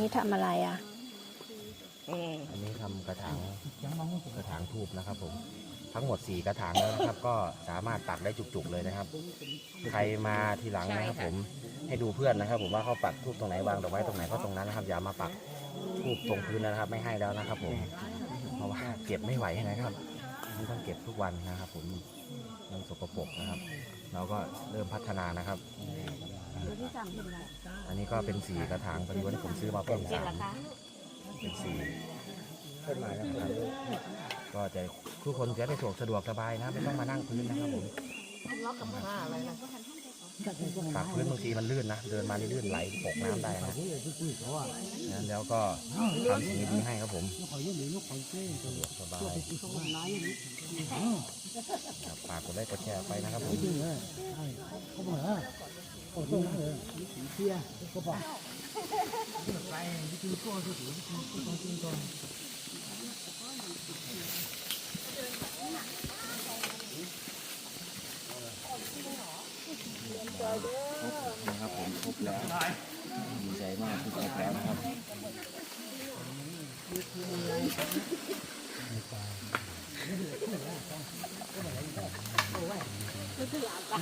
นี้ทำอะไรอะ อันนี้ทำกระถางกระถางทูบนะครับ ผม ทั้งหมดสี่กระถางแล้วนะครับ ก็สามารถปักได้จุกๆเลยนะครับ ใครมาทีหลังนะครับ ผมให้ดูเพื่อนนะครับ ผมว่าเขาปักทูบตรงไหนวางดอกไม้ตรงไหนก็ตรงนั้นนะครับ อย่ามาปักทูบตรงพื้นนะครับ ไม่ให้แล้วนะครับ ผม เพราะว่าเก็บไม่ไหวนะครับมันต้องเก็บทุกวันนะครับ ผมมันสกปรกนะครับ เราก็เริ่มพัฒนานะครับ อันนี้ก็เป็นสีกระถางพอดีวันนี้ผมซื้อมาเพิ่มสามเป็นสีต้นไม้นะครับก็จะทุกคนจะได้สะดวกสะดวกสบายนะไม่ต้องมานั่งพื้นนะครับผมปากพื้นบางทีมันลื่นนะเดินมานี่ลื่นไหลตกน้ำได้นะนั้นแล้วก็ทำสิ่งดีๆให้ครับผมสะดวกสบายครับฝากกดไลค์กดแชร์ไปนะครับผม นะครับผมครบแล้วดีใจมากที่ครบแล้วนะครับ ก็คือหลับไป